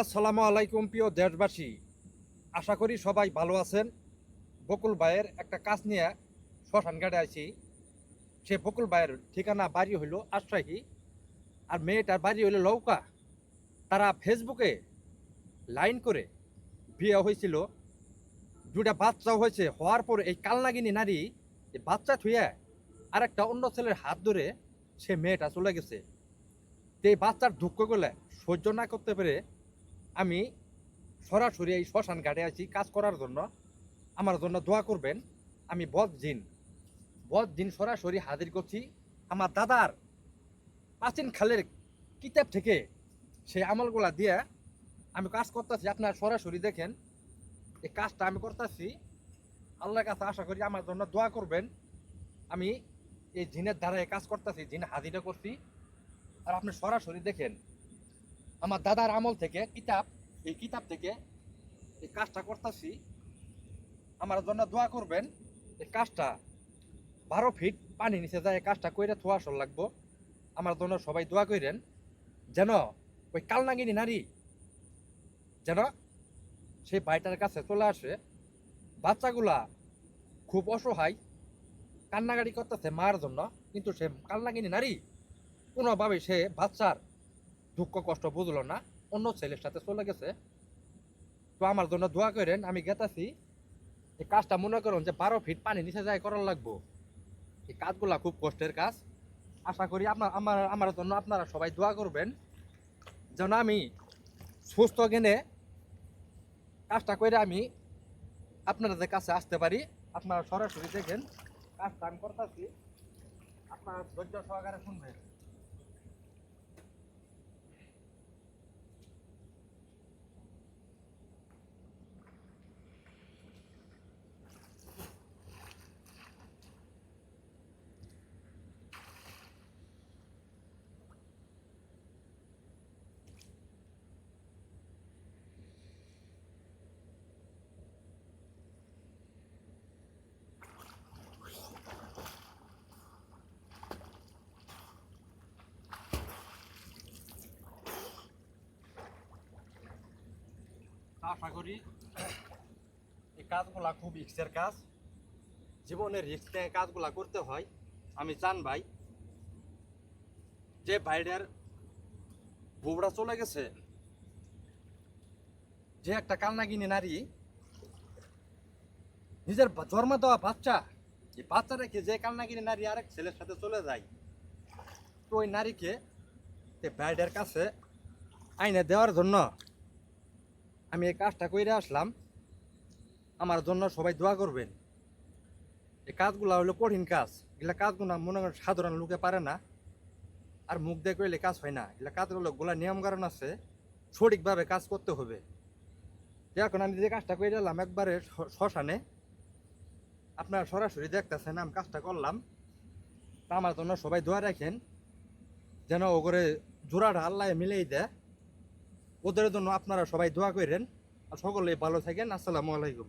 আসসালামু আলাইকুম, প্রিয় দেশবাসী। আশা করি সবাই ভালো আছেন। বকুল ভাইয়ের একটা কাজ নিয়ে শ্মশান ঘাটে আছি সে বকুল ভাইয়ের ঠিকানা বাড়ি হইল আশ্রাহী আর মেয়েটার বাড়ি হইল লৌকা। তারা ফেসবুকে লাইন করে বিয়ে হয়েছিল। দুটা বাচ্চাও হয়েছে। হওয়ার পর এই কালনাগিনী নারী বাচ্চা থুয়ে আর একটা অন্য ছেলের হাত ধরে সে মেয়েটা চলে গেছে। তো এই বাচ্চার দুঃখ করলে সহ্য না করতে পেরে আমি সরাসরি এই শ্মশান ঘাটে আছি কাজ করার জন্য। আমার জন্য দোয়া করবেন, আমি বদ জিন। বদ জিন সরাসরি হাজির করছি। আমার দাদার প্রাচীন খালের কিতাব থেকে সেই আমলগুলা দিয়ে আমি কাজ করতেছি। আপনারা সরাসরি দেখেন, এই কাজটা আমি করতেছি। আল্লাহর কাছে আশা করি আমার জন্য দোয়া করবেন। আমি এই জিনের দ্বারা কাজ করতেছি, জিন হাজিরা করছি। আর আপনি সরাসরি দেখেন আমার দাদার আমল থেকে, কিতাব, এই কিতাব থেকে এই কাজটা করতেছি। আমার জন্য দোয়া করবেন, এই কাজটা বারো ফিট পানি নিচে যায় কাজটা কইরে থোয়া আসল লাগবো। আমার জন্য সবাই দোয়া করেন যেন ওই কালনাগিনী নারী যেন সেই ভাইটার কাছে চলে আসে। বাচ্চাগুলা খুব অসহায়, কান্নাকাটি করতেছে মার জন্য, কিন্তু সে কালনাগিনী নারী কোনোভাবে সে বাচ্চার দুঃখ কষ্ট বুঝলো না, অন্য ছেলের সাথে চলে গেছে। তো আমার জন্য দোয়া করেন, আমি গেতাছি। এই কাজটা মনে করুন যে বারো ফিট পানি নিচে যায় করার লাগবো। এই কাজগুলা খুব কষ্টের কাজ। আশা করি আপনার, আমার আমার জন্য আপনারা সবাই দোয়া করবেন। যেন আমি সুস্থ জ্ঞানে কাজটা করে আমি আপনাদের কাছে আসতে পারি। আপনারা সরাসরি দেখেন, কাজটা আমি করতেছি। আপনারা ধৈর্য সহকারে শুনবেন। আশা করি এই কাজগুলা খুব রিক্সের কাজ। জীবনের রিক্স নিয়ে কাজগুলা করতে হয়, আমি চান ভাই। যে ভাইডার বুবড়া চলে গেছে, যে একটা কালনাগিনী নারী, নিজের জন্ম দেওয়া বাচ্চা, এই বাচ্চা রেখে যে কালনাগিনী নারী আরেক ছেলের সাথে চলে যায়, তো ওই নারীকে ভাইডার কাছে আইনে দেওয়ার জন্য আমি এই কাজটা করে আসলাম। আমার জন্য সবাই দোয়া করবেন। এই কাজগুলা হলো কঠিন কাজ। এগুলা কাজগুলো মনে করেন সাধারণ লোকে পারে না। আর মুখ দিয়ে করলে কাজ হয় না। এগুলা কাজগুলো গোলা নিয়ম কারণ আছে। সঠিকভাবে কাজ করতে হবে। এখন আমি যে কাজটা করে এলাম একবারে শ্মশানে। আপনারা সরাসরি দেখতেছেন, আমি কাজটা করলাম। তা আমার জন্য সবাই দোয়া রাখেন। যেন ও করে জোড়াটা আল্লাহ মিলেই দেয়। ওদের জন্য আপনারা সবাই দোয়া করেন। আর সকলে ভালো থাকেন। আসসালামু আলাইকুম।